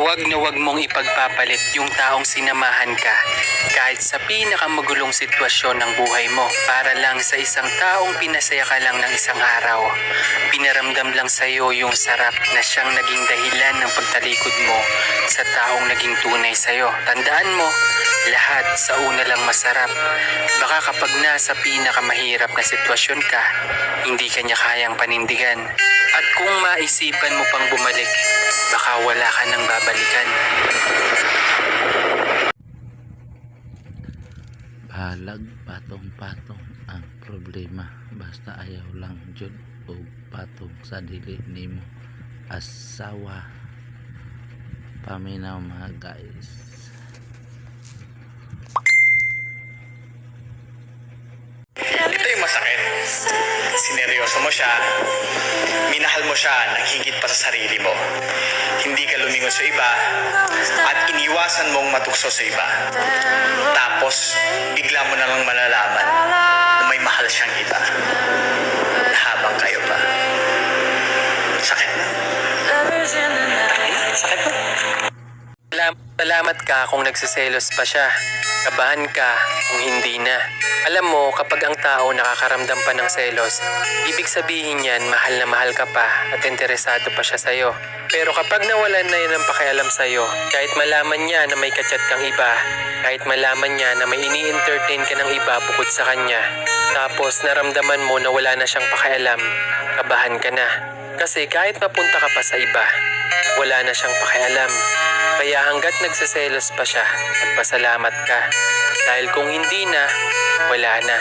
Huwag na huwag mong ipagpapalit yung taong sinamahan ka kahit sa pinakamagulong sitwasyon ng buhay mo para lang sa isang taong pinasaya ka lang ng isang araw. Pinaramdam lang sa iyo yung sarap na siyang naging dahilan ng pagtalikod mo sa taong naging tunay sa iyo. Tandaan mo, lahat sa una lang masarap. Baka kapag nasa pinakamahirap na sitwasyon ka, hindi ka niya kayang panindigan. At kung maisipan mo pang bumalik, baka wala ka nang babalikan. Balag patong-patong ang problema. Basta ayaw lang jud og patong sa dili nimo asawa. Paminaw mga guys yung masakit. Sineryoso mo siya, minahal mo siya ng higit pa sa sarili mo. Hindi ka lumingon sa iba, at iniwasan mong matukso sa iba. Tapos, bigla mo na lang malalaman na may mahal siyang iba. Habang kayo pa. Salam- Salamat ka kung nagsiselos pa siya. Kabahan ka kung hindi na. Alam mo, kapag ang tao nakakaramdam pa ng selos, ibig sabihin yan mahal na mahal ka pa at interesado pa siya sa'yo. Pero kapag nawalan na yan ng pakialam sa'yo, kahit malaman niya na may kachat kang iba, kahit malaman niya na may ini-entertain ka ng iba bukod sa kanya, tapos naramdaman mo na wala na siyang pakialam, kabahan ka na. Kasi kahit mapunta ka pa sa iba, wala na siyang pakialam. Kaya hanggat nagsiselos pa siya, magpasalamat ka. Dahil kung hindi na, wala na.